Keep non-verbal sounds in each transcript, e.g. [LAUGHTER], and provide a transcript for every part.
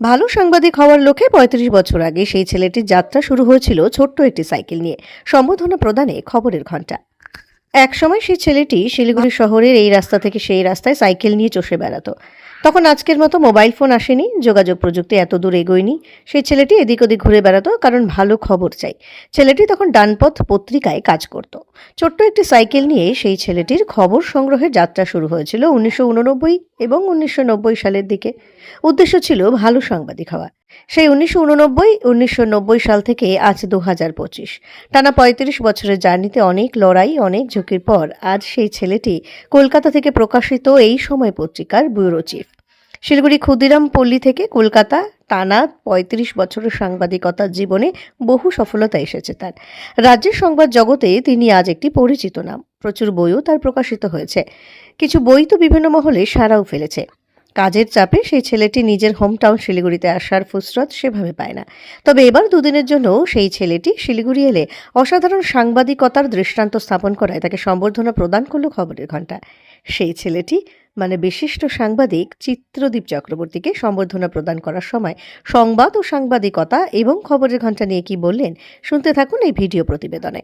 ভালো সাংবাদিক হওয়ার লক্ষ্যে পঁয়ত্রিশ বছর আগে সেই ছেলেটির যাত্রা শুরু হয়েছিল ছোট্ট একটি সাইকেল নিয়ে। সম্বোধনা প্রদানে খবরের ঘণ্টা। একসময় সেই ছেলেটি শিলিগুড়ি শহরের এই রাস্তা থেকে সেই রাস্তায় সাইকেল নিয়ে চষে বেড়াতো। তখন আজকের মতো মোবাইল ফোন আসেনি, যোগাযোগ প্রযুক্তি এত দূর এগোয়নি। সেই ছেলেটি এদিক ওদিক ঘুরে বেড়াতো, কারণ ভালো খবর চাই। ছেলেটি তখন ডানপথ পত্রিকায় কাজ করত। ছোট্ট একটি সাইকেল নিয়ে সেই ছেলেটির খবর সংগ্রহের যাত্রা শুরু হয়েছিল উনিশশো উননব্বই এবং উনিশশো নব্বই সালের দিকে। উদ্দেশ্য ছিল ভালো সাংবাদিক হওয়া। সেই উনিশশো উননব্বই, উনিশশো সাল থেকে আজ দু হাজার পঁচিশ। টানা পঁয়ত্রিশ বছরের জার্নিতে অনেক লড়াই, অনেক ঝুঁকির পর আজ সেই ছেলেটি কলকাতা থেকে প্রকাশিত এই সময় পত্রিকার ব্যুরো চিফ। শিলিগুড়ি ক্ষুদিরাম পল্লী থেকে কলকাতা টানা পঁয়ত্রিশ বছরের সাংবাদিকতার জীবনে বহু সফলতা এসেছে তার। রাজ্যের সংবাদ জগতে তিনি আজ একটি পরিচিত নাম। প্রচুর বইও তার প্রকাশিত হয়েছে। কিছু বই তো বিভিন্ন মহলে সারাও ফেলেছে। কাজের চাপে সেই ছেলেটি নিজের হোমটাউন শিলিগুড়িতে আসার ফুসরত সেভাবে পায় না। তবে এবার দুদিনের জন্য সেই ছেলেটি শিলিগুড়ি এলে অসাধারণ সাংবাদিকতার দৃষ্টান্ত স্থাপন করায় তাকে সম্বর্ধনা প্রদান করল খবরের ঘণ্টা। সেই ছেলেটি মানে বিশিষ্ট সাংবাদিক চিত্রদীপ চক্রবর্তীকে সম্বর্ধনা প্রদান করার সময় সংবাদ ও সাংবাদিকতা এবং খবরের ঘণ্টা নিয়ে কি বললেন, শুনতে থাকুন এই ভিডিও প্রতিবেদনে।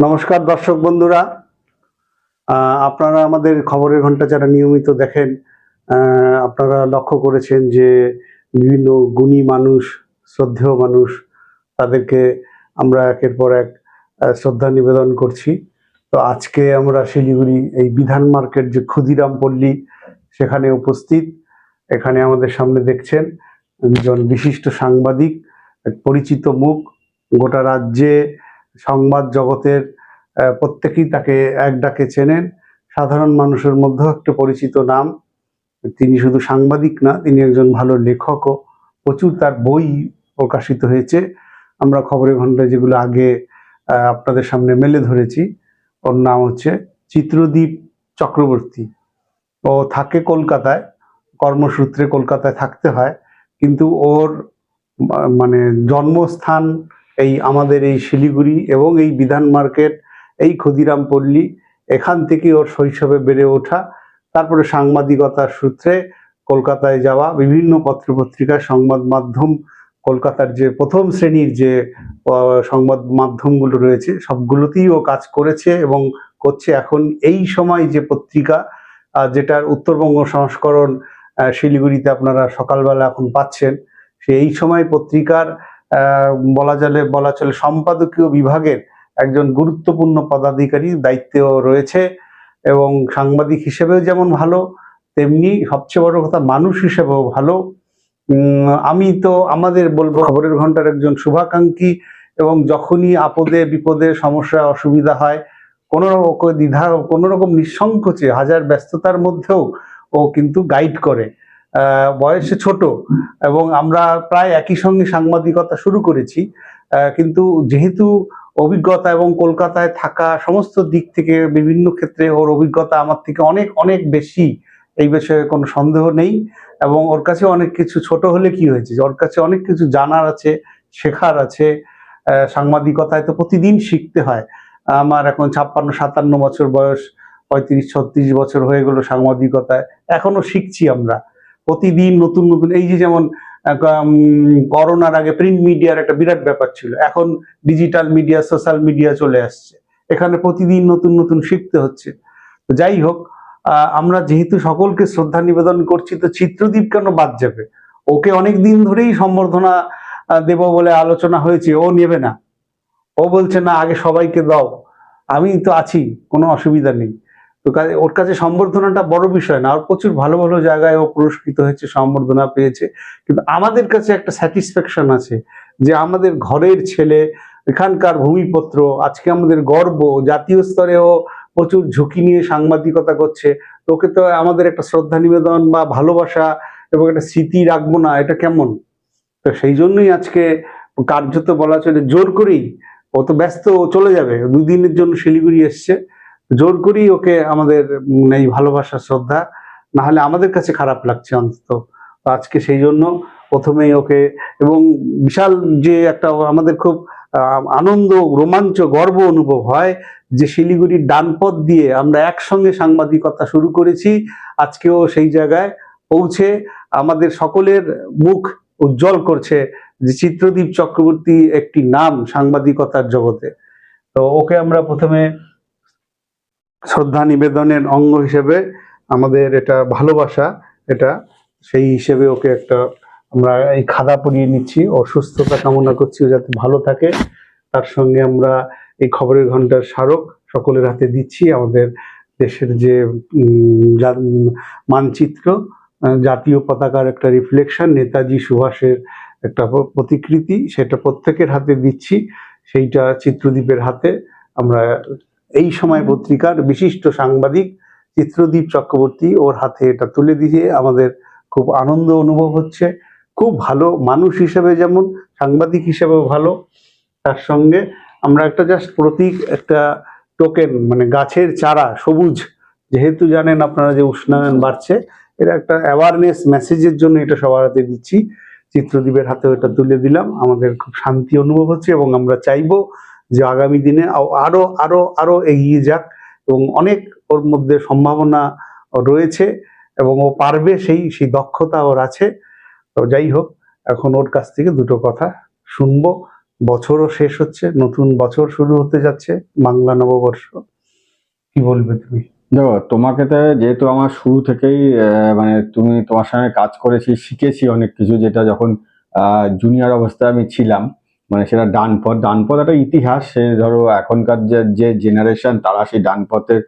নমস্কার দর্শক বন্ধুরা। আপনারা আমাদের খবরের ঘণ্টা যারা নিয়মিত দেখেন আপনারা লক্ষ্য করেছেন যে বিভিন্ন গুণী মানুষ, শ্রদ্ধেয় মানুষ, তাদেরকে আমরা একের পর এক শ্রদ্ধা নিবেদন করছি। তো আজকে আমরা শিলিগুড়ি, এই বিধান মার্কেট যে ক্ষুদিরাম পল্লী, সেখানে উপস্থিত। এখানে আমাদের সামনে দেখছেন একজন বিশিষ্ট সাংবাদিক, এক পরিচিত মুখ। গোটা রাজ্যে সংবাদ জগতের প্রত্যেকেই তাকে এক ডাকে চেনেন। সাধারণ মানুষের মধ্যেও একটা পরিচিত নাম। তিনি শুধু সাংবাদিক না, তিনি একজন ভালো লেখকও। প্রচুর তার বই প্রকাশিত হয়েছে। আমরা খবরের ঘন্টায় যেগুলো আগে আপনাদের সামনে মেলে ধরেছি, ওর নাম হচ্ছে চিত্রদীপ চক্রবর্তী। ও থাকে কলকাতায়, কর্মসূত্রে কলকাতায় থাকতে হয়। কিন্তু ওর মানে জন্মস্থান এই আমাদের এই শিলিগুড়ি এবং এই বিধান মার্কেট এই ক্ষুদিরাম পল্লী, এখান থেকে ওর শৈশবে বেড়ে ওঠা। তারপরে সাংবাদিকতার সূত্রে কলকাতায় যাওয়া, বিভিন্ন পত্রপত্রিকা সংবাদ মাধ্যম, কলকাতার যে প্রথম শ্রেণির যে সংবাদ মাধ্যমগুলো রয়েছে, সবগুলোতেই ও কাজ করেছে এবং করছে। এখন এই সময় যে পত্রিকা যেটার উত্তরবঙ্গ সংস্করণ শিলিগুড়িতে আপনারা সকালবেলা এখন পাচ্ছেন সে এই সময় পত্রিকার বলা চলে বলা চলে সম্পাদকীয় বিভাগের একজন গুরুত্বপূর্ণ পদাধিকারী দায়িত্বেও রয়েছে এবং সাংবাদিক হিসেবেও যেমন ভালো, তেমনি সবচেয়ে বড় কথা মানুষ হিসেবেও ভালো। আমি তো আমাদের বলব, খবরের ঘণ্টার একজন শুভাকাঙ্ক্ষী এবং যখনই আপদে, বিপদে, সমস্যা, অসুবিধা হয়, কোনো রকম দ্বিধা, কোনো রকম নিঃসংকোচে, হাজার ব্যস্ততার মধ্যেও ও কিন্তু গাইড করে। বয়সে ছোট এবং আমরা প্রায় একই সঙ্গে সাংবাদিকতা শুরু করেছি। কিন্তু যেহেতু অভিজ্ঞতা এবং কলকাতায় থাকা সমস্ত দিক থেকে বিভিন্ন ক্ষেত্রে ওর অভিজ্ঞতা আমার থেকে অনেক অনেক বেশি। এই বিষয়ে কোনো সন্দেহ নেই এবং ওর কাছে অনেক কিছু ছোট হলে কি হয়েছে? ওর কাছে অনেক কিছু জানার আছে, শেখার আছে। সাংবাদিকতায় তো প্রতিদিন শিখতে হয়। আমার এখন ছাপ্পান্ন, সাতান্ন বছর বয়স, পঁয়ত্রিশ, ছত্রিশ বছর হয়ে গেল সাংবাদিকতায়। এখনও শিখছি আমরা। প্রতিদিন নতুন নতুন, এই যে যেমন করোনার আগে প্রিন্ট মিডিয়ার একটা বিরাট ব্যাপার ছিল। এখন ডিজিটাল মিডিয়া সোশ্যাল মিডিয়া চলে আসছে। এখানে প্রতিদিন নতুন নতুন শিখতে হচ্ছে। যাই হোক আমরা যেহেতু সকলকে শ্রদ্ধা নিবেদন করছি, তো চিত্রদীপ কেন বাদ যাবে? ওকে অনেক দিন ধরেই সম্বর্ধনা দেব বলে আলোচনা হয়েছে, ও নেবে না। ও বলছে, না, আগে সবাইকে দাও। আমি তো আছি, কোনো অসুবিধা নেই। তো ওর কাছে সম্বর্ধনাটা বড় বিষয় না, আর প্রচুর ভালো ভালো জায়গায় ও পুরস্কৃত হয়েছে, সম্বর্ধনা পেয়েছে। কিন্তু আমাদের কাছে একটা স্যাটিসফ্যাকশন আছে যে আমাদের ঘরের ছেলে, এখানকার ভূমিপত্র, আজকে আমাদের গর্ব জাতীয় স্তরেও প্রচুর ঝুঁকি নিয়ে সাংবাদিকতা করছে। তো ওকে তো আমাদের একটা শ্রদ্ধা নিবেদন বা ভালোবাসা এবং একটা স্মৃতি রাখব না, এটা কেমন? তো সেই জন্যই আজকে কার্যত বলা চলে, জোর করেই ও তো ব্যস্ত চলে যাবে। দুদিনের জন্য শিলিগুড়ি এসছে। জোর করি ওকে আমাদের এই ভালোবাসা শ্রদ্ধা না হলে আমাদের কাছে খারাপ লাগছে অন্তত। আজকে সেই জন্য প্রথমেই ওকে, এবং বিশাল যে একটা আমাদের খুব আনন্দ, রোমাঞ্চ, গর্ব অনুভব হয় যে শিলিগুড়ির ডানপথ দিয়ে আমরা একসঙ্গে সাংবাদিকতা শুরু করেছি। আজকেও সেই জায়গায় পৌঁছে আমাদের সকলের মুখ উজ্জ্বল করছে যে চিত্রদীপ চক্রবর্তী একটি নাম সাংবাদিকতার জগতে। তো ওকে আমরা প্রথমে শ্রদ্ধা নিবেদনের অঙ্গ হিসেবে আমাদের এটা ভালোবাসা, এটা সেই হিসেবে ওকে একটা আমরা এই খাদা পরিয়ে নিচ্ছি, অসুস্থতা কামনা করছি ও যাতে ভালো থাকে। তার সঙ্গে আমরা এই খবরের ঘণ্টার স্মারক সকলের হাতে দিচ্ছি, আমাদের দেশের যে মানচিত্র জাতীয় পতাকার একটা রিফ্লেকশন নেতাজি সুভাষের একটা প্রতিকৃতি, সেটা প্রত্যেকের হাতে দিচ্ছি। সেইটা চিত্রদীপের হাতে আমরা এই সময় পত্রিকার বিশিষ্ট সাংবাদিক চিত্রদীপ চক্রবর্তী ওর হাতে এটা তুলে দিয়ে আমাদের খুব আনন্দ অনুভব হচ্ছে। খুব ভালো মানুষ হিসেবে যেমন, সাংবাদিক হিসেবেও ভালো। তার সঙ্গে আমরা একটা জাস্ট প্রতীক, একটা টোকেন মানে গাছের চারা, সবুজ, যেহেতু জানেন আপনারা যে উষ্ণায়ন বাড়ছে এটা একটা অ্যাওয়ারনেস মেসেজের জন্য এটা সবার হাতে দিচ্ছি। চিত্রদীপের হাতে এটা তুলে দিলাম। আমাদের খুব শান্তি অনুভব হচ্ছে এবং আমরা চাইব যে আগামী দিনে আ- আরও আরও আরও এগিয়ে যাক এবং অনেক ওর মধ্যে সম্ভাবনা রয়েছে এবং ও পারবে সেই সেই দক্ষতা ওর আছে। তো যাই হোক, এখন ওর কাছ থেকে দুটো কথা শুনব। বছরও শেষ হচ্ছে, নতুন বছর শুরু হতে যাচ্ছে, বাংলা নববর্ষ। কি বলবে তুমি? দেখো, তোমাকে তো যেহেতু আমার শুরু থেকেই মানে তুমি তোমার সঙ্গে কাজ করেছি, শিখেছি অনেক কিছু, যেটা যখন জুনিয়র অবস্থায় আমি ছিলাম মানে সেটা ডানপথ ডানপথ একটা ইতিহাস, সে ধরো এখনকার যে যে জেনারেশন তারা সেই ডানপথের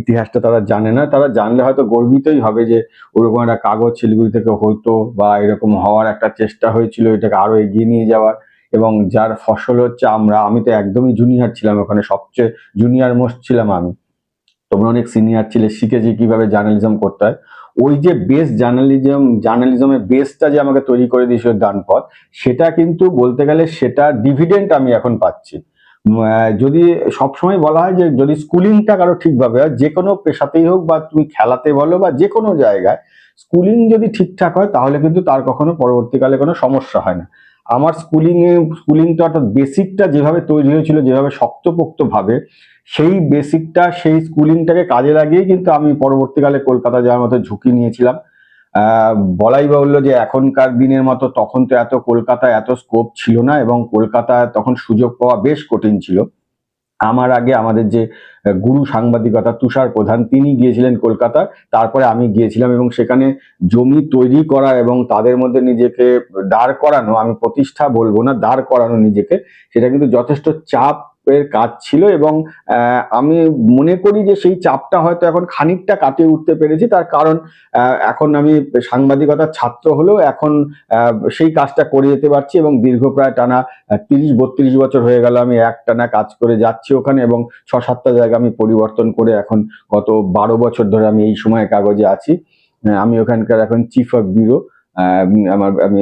ইতিহাসটা তারা জানে না। তারা জানলে হয়তো গর্বিতই হবে যে ওরকম একটা কাগজ শিলিগুড়ি থেকে হতো বা এরকম হওয়ার একটা চেষ্টা হয়েছিল এটাকে আরও এগিয়ে নিয়ে যাওয়ার। এবং যার ফসল হচ্ছে আমরা, আমি তো একদমই জুনিয়র ছিলাম, ওখানে সবচেয়ে জুনিয়র মোস্ট ছিলাম আমি। তোমরা অনেক সিনিয়র ছিলে, শিখেছি কীভাবে জার্নালিজম করতে হয়। ওই যে বেস জার্নালিজম জার্নালিজমের বেসটা যে আমাকে তৈরি করে দিয়েছিল ডানপথ, সেটা কিন্তু বলতে গেলে সেটা ডিভিডেন্ট আমি এখন পাচ্ছি। যদি সবসময় বলা হয় যে যদি স্কুলিংটা কারও ঠিকভাবে হয়, যে কোনো পেশাতেই হোক বা তুমি খেলাতে বলো বা যে কোনো জায়গায় স্কুলিং যদি ঠিকঠাক হয়, তাহলে কিন্তু তার কখনো পরবর্তীকালে কোনো সমস্যা হয় না। আমার স্কুলিং এ স্কুলিংটা অর্থাৎ বেসিকটা যেভাবে তৈরি হয়েছিল, যেভাবে শক্তপোক্তভাবে, সেই বেসিকটা সেই স্কুলিংটাকে কাজে লাগিয়ে কিন্তু আমি পরবর্তীকালে কলকাতা যাওয়ার মতো ঝুঁকি নিয়েছিলাম। বলাই বাহুল্য যে এখনকার দিনের মতো তখন তো এত কলকাতা এত স্কোপ ছিল না এবং কলকাতায় তখন সুযোগ পাওয়া বেশ কঠিন ছিল। আমার আগে আমাদের যে গুরু সাংবাদিকতা তুষার প্রধান, তিনি গিয়েছিলেন কলকাতা তারপরে আমি গিয়েছিলাম এবং সেখানে জমি তৈরি করা এবং তাদের মধ্যে নিজেকে দাঁড় করানো, আমি প্রতিষ্ঠা বলব না, দাঁড় করানো নিজেকে, সেটা কিন্তু যথেষ্ট চাপের কাজ ছিল এবং আমি মনে করি যে সেই চাপটা হয়তো এখন খানিকটা কাটিয়ে উঠতে পেরেছি। তার কারণ এখন আমি সাংবাদিকতার ছাত্র হলেও এখন সেই কাজটা করে যেতে পারছি এবং দীর্ঘ প্রায় টানা তিরিশ, বত্রিশ বছর হয়ে গেল আমি এক টানা কাজ করে যাচ্ছি ওখানে এবং ছ সাতটা জায়গা আমি পরিবর্তন করে এখন গত বারো বছর ধরে আমি এই সময় কাগজে আছি। আমি ওখানকার এখন চিফ অফ ব্যুরো আমার, আমি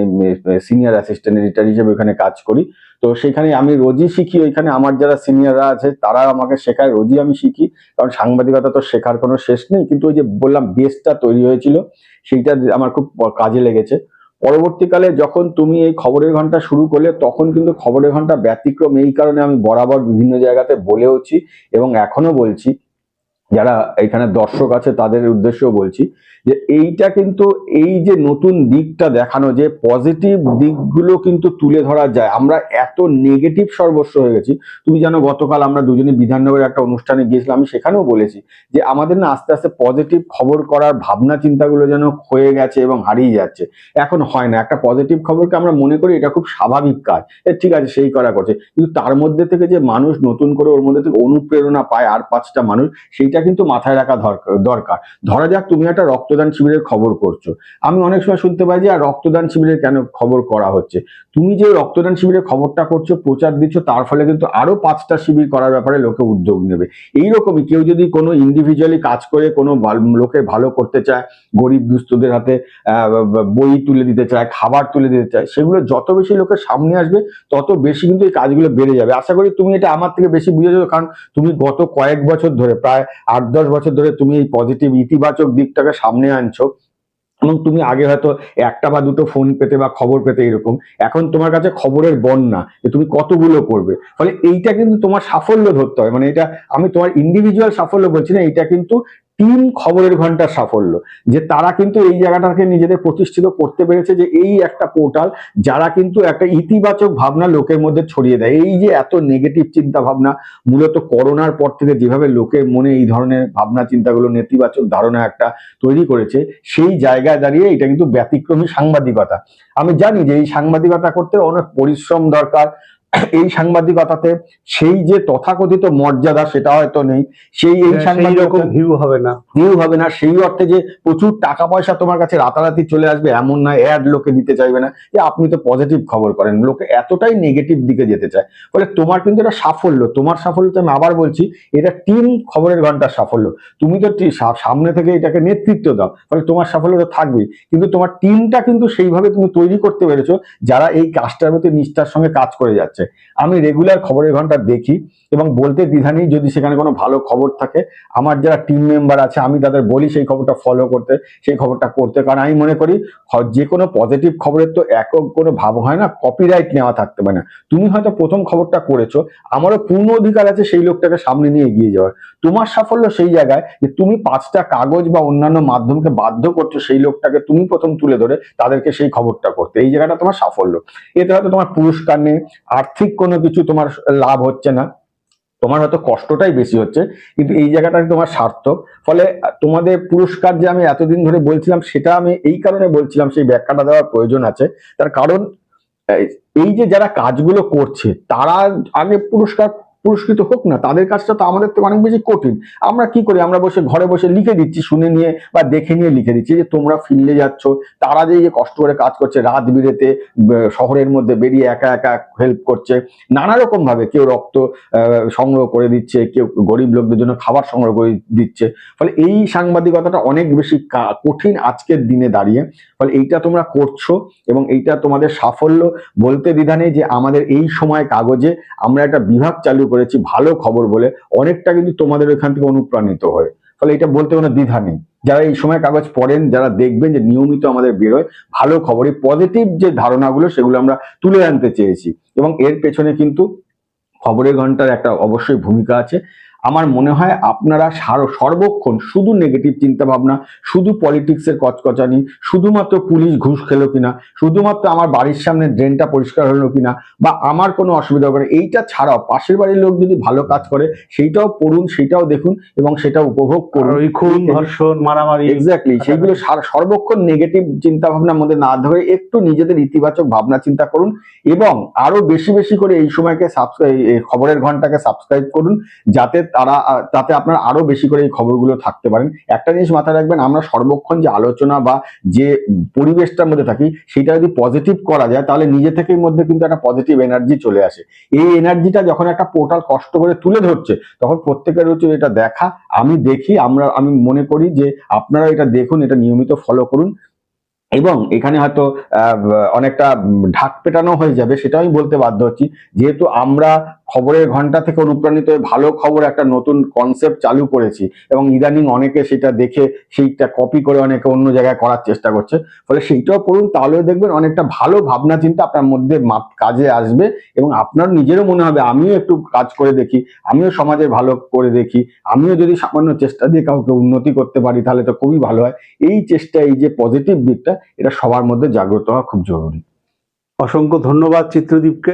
সিনিয়র অ্যাসিস্ট্যান্ট এডিটর হিসেবে ওখানে কাজ করি। তো সেখানে আমি রোজই শিখি, ওইখানে আমার যারা সিনিয়ররা আছে, তারা আমাকে শেখায়, রোজই আমি শিখি। কারণ সাংবাদিকতা তো শেখার কোনো শেষ নেই। কিন্তু ওই যে বললাম বেসটা তৈরি হয়েছিল, সেইটা আমার খুব কাজে লেগেছে। পরবর্তীকালে যখন তুমি এই খবরের ঘণ্টা শুরু করলে, তখন কিন্তু খবরের ঘণ্টা ব্যতিক্রম। এই কারণে আমি বরাবর বিভিন্ন জায়গাতে বলেওছি এবং এখনও বলছি, যারা এখানে দর্শক আছে, তাদের উদ্দেশ্যেও বলছি যে এইটা কিন্তু এই যে নতুন দিকটা দেখানো যে পজিটিভ দিকগুলো কিন্তু তুলে ধরা যায়, আমরা এত নেগেটিভ সর্বস্ব হয়ে গেছি। তুমি জানো গতকাল আমরা দুজনে বিধাননগরের একটা অনুষ্ঠানে গিয়েছিলাম, আমি সেখানেও বলেছি যে আমাদের না আস্তে আস্তে পজিটিভ খবর করার ভাবনা চিন্তাগুলো যেন হয়ে গেছে এবং হারিয়ে যাচ্ছে। এখন হয় না, একটা পজিটিভ খবরকে আমরা মনে করি এটা খুব স্বাভাবিক কাজ। এ ঠিক আছে, সেই করা করছে। কিন্তু তার মধ্যে থেকে যে মানুষ নতুন করে ওর মধ্যে থেকে অনুপ্রেরণা পায় আর পাঁচটা মানুষ, সেইটা কিন্তু মাথায় রাখা দরকার- ধরা যাক তুমি একটা রক্তদান শিবিরের খবর করছ। আমি অনেক সময় শুনতে পাই যে, আর রক্তদান শিবিরের কেন খবর করা হচ্ছে? তুমি যে রক্তদান শিবিরের খবরটা করছ, প্রচার দিচ্ছ, তার ফলে কিন্তু আরও পাঁচটা শিবির করার ব্যাপারে লোকে উদ্যোগ নেবে। এইরকমই কেউ যদি কোনো ইন্ডিভিজুয়ালি কাজ করে, কোনো লোকের ভালো করতে চায়, গরিব দুস্থদের হাতে বই তুলে দিতে চায়, খাবার তুলে দিতে চায়, সেগুলো যত বেশি লোকের সামনে আসবে, তত বেশি কিন্তু এই কাজগুলো বেড়ে যাবে। আশা করি তুমি এটা আমার থেকে বেশি বুঝেছ, কারণ তুমি গত কয়েক বছর ধরে, প্রায় আট দশ বছর ধরে তুমি এই পজিটিভ ইতিবাচক দিকটাকে সামনে আনছো, এবং তুমি আগে হয়তো একটা বা দুটো ফোন পেতে বা খবর পেতে এরকম, এখন তোমার কাছে খবরের বন্যা যে তুমি কতগুলো করবে। ফলে এইটা কিন্তু তোমার সাফল্য ধরতে হয়। মানে এটা আমি তোমার ইন্ডিভিজুয়াল সাফল্য বলছি না, এইটা কিন্তু টিম খবরের ঘণ্টার সাফল্য, যে তারা কিন্তু এই জায়গাটাকে নিজেদের প্রতিষ্ঠিত করতে পেরেছে যে এই একটা পোর্টাল যারা কিন্তু একটা ইতিবাচক ভাবনা লোকের মধ্যে ছড়িয়ে দেয়। এই যে এত নেগেটিভ চিন্তা ভাবনা মূলত করোনার পর থেকে যেভাবে লোকের মনে এই ধরনের ভাবনা, চিন্তাগুলো, নেতিবাচক ধারণা একটা তৈরি করেছে, সেই জায়গায় দাঁড়িয়ে এটা কিন্তু ব্যতিক্রমী সাংবাদিকতা। আমি জানি যে এই সাংবাদিকতা করতে অনেক পরিশ্রম দরকার [COUGHS] এই সাংবাদিকতাতে সেই যে তথাকথিত মর্যাদা সেটা হয়তো নেই। সেই এই সেই সাংবাদিকতা ভিউ হবে না। ভিউ হবে না। সেই অর্থে যে প্রচুর টাকা পয়সা তোমার কাছে রাতারাতি চলে আসবে এমন না অ্যাড লোকে দিতে চাইবে না। যে আপনি তো পজিটিভ খবর করেন। লোকে এতটাই নেগেটিভ দিকে যেতে চায়। ফলে তোমার কিন্তু এটা সাফল্য। তোমার সাফল্য তো আমি আবার বলছি এটা টিম খবরের ঘণ্টার সাফল্য। তুমি তো সামনে থেকে এটাকে নেতৃত্ব দাও। ফলে তোমার সাফল্য তো থাকবেই। কিন্তু তোমার টিমটা কিন্তু সেইভাবে তুমি তৈরি করতে পেরেছ যারা এই কাজটার প্রতি নিষ্ঠার সঙ্গে কাজ করে যাচ্ছে। আমি রেগুলার খবরের ঘণ্টা দেখি এবং বলতে দ্বিধা নেই যদি সেখানে কোনো ভালো খবর থাকে। আমার যারা টিম মেম্বার আছে, আমি তাদের বলি সেই খবরটা ফলো করতে, সেই খবরটা করতে। কারণ আমি মনে করি যে কোনো পজিটিভ খবরের তো একক কোনো ভাব হয় না কপিরাইট নেওয়া থাকতে পারে না। তুমি হয়তো প্রথম খবরটা করেছ, আমারও পূর্ণ অধিকার আছে সেই লোকটাকে সামনে নিয়ে এগিয়ে যাওয়ার। তোমার সাফল্য সেই জায়গায় যে তুমি পাঁচটা কাগজ বা অন্যান্য মাধ্যমকে বাধ্য করছ সেই লোকটাকে তুমি প্রথম তুলে ধরে তাদেরকে সেই খবরটা করতে। এই জায়গাটা তোমার সাফল্য। এতে হয়তো তোমার পুরস্কার নেই আর্থিক কোনো কিছু তোমার লাভ হচ্ছে না। তোমার হয়তো কষ্টটাই বেশি হচ্ছে, কিন্তু এই জায়গাটা তোমার সার্থক। ফলে তোমাদের পুরস্কার যে আমি এতদিন ধরে বলছিলাম, সেটা আমি এই কারণে বলছিলাম, সেই ব্যাখ্যাটা দেওয়ার প্রয়োজন আছে। তার কারণ, এই যে যারা কাজগুলো করছে, তারা আগে পুরস্কার পুরস্কৃত হোক না, তাদের কাজটা তো আমাদের থেকে অনেক বেশি কঠিন। আমরা কি করি? আমরা বসে ঘরে বসে লিখে দিচ্ছি, শুনে নিয়ে বা দেখে নিয়ে লিখে দিচ্ছি যে তোমরা ফিল্ডে যাচ্ছ, তারা যে যে কষ্ট করে কাজ করছে রাত বিরেতে শহরের মধ্যে বেরিয়ে একা একা হেল্প করছে, নানা রকম ভাবে কেউ রক্ত সংগ্রহ করে দিচ্ছে, কেউ গরিব লোকদের জন্য খাবার সংগ্রহ করে দিচ্ছে। ফলে এই সাংবাদিকতাটা অনেক বেশি কঠিন আজকের দিনে দাঁড়িয়ে। ফলে এইটা তোমরা করছ এবং এইটা তোমাদের সাফল্য বলতে দ্বিধা নেই যে আমাদের এই সময় কাগজে আমরা একটা বিভাগ চালু করেছি, ভালো খবর বলে অনেকটা কিন্তু তোমাদের ওইখান থেকে অনুপ্রাণিত হয়। ফলে এটা বলতে কোনো দ্বিধা নেই। যারা এই সময় কাগজ পড়েন, যারা দেখবেন যে নিয়মিত আমাদের বেরোয় ভালো খবরে পজিটিভ যে ধারণাগুলো, সেগুলো আমরা তুলে আনতে চেয়েছি। এবং এর পেছনে কিন্তু খবরের ঘণ্টার একটা অবশ্যই ভূমিকা আছে। আমার মনে হয় আপনারা সার- সর্বক্ষণ শুধু নেগেটিভ চিন্তা ভাবনা শুধু পলিটিক্সের কচকচানি শুধুমাত্র পুলিশ ঘুষ খেলো কিনা শুধুমাত্র আমার বাড়ির সামনে ড্রেনটা পরিষ্কার হলো কিনা বা আমার কোনো অসুবিধা করে এইটা ছাড়াও পাশের বাড়ির লোক যদি ভালো কাজ করে সেইটাও পড়ুন সেটাও দেখুন এবং সেটা উপভোগ করুন। ওই খুন ধর্ষণ মারামারি। এক্স্যাক্টলি সেইগুলো সার- সর্বক্ষণ নেগেটিভ চিন্তা ভাবনার মধ্যে না ধরে একটু নিজেদের ইতিবাচক ভাবনা চিন্তা করুন এবং আরও বেশি বেশি করে এই সময়কে সাবস্ক্রাইব খবরের ঘন্টাকে সাবস্ক্রাইব করুন যাতে তারা তাতে আপনার আরও বেশি করে এই খবরগুলো থাকতে পারেন। একটা জিনিস মাথায় রাখবেন, আমরা সর্বক্ষণ যে আলোচনা বা যে পরিবেশটার মধ্যে থাকি, সেটা যদি পজিটিভ করা যায়, তাহলে নিজে থেকেই মধ্যে কিন্তু একটা পজিটিভ এনার্জি চলে আসে। এই এনার্জিটা যখন একটা পোর্টাল কষ্ট করে তুলে ধরছে, তখন প্রত্যেকের উচিত এটা দেখা, আমি দেখি, আমরা, আমি মনে করি যে আপনারা এটা দেখুন, এটা নিয়মিত ফলো করুন। এবং এখানে হয়তো অনেকটা ঢাক পেটানো হয়ে যাবে সেটা আমি বলতে বাধ্য হচ্ছি। যেহেতু আমরা খবরের ঘণ্টা থেকে অনুপ্রাণিত হয়ে ভালো খবর একটা নতুন কনসেপ্ট চালু করেছি এবং ইদানিং অনেকে সেটা দেখে সেইটা কপি করে অনেকে অন্য জায়গায় করার চেষ্টা করছে। ফলে সেইটাও করুন, তাহলেও দেখবেন অনেকটা ভালো ভাবনা চিন্তা আপনার মধ্যে কাজে আসবে এবং আপনার নিজেরও মনে হবে, আমিও একটু কাজ করে দেখি, আমিও সমাজে ভালো করে দেখি, আমিও যদি সামান্য চেষ্টা দিয়ে কাউকে উন্নতি করতে পারি তাহলে তো খুবই ভালো হয়। এই চেষ্টা, এই যে পজিটিভ দিকটা এটা সবার মধ্যে জাগ্রত হওয়া খুব জরুরি। অসংখ্য ধন্যবাদ চিত্রদীপকে।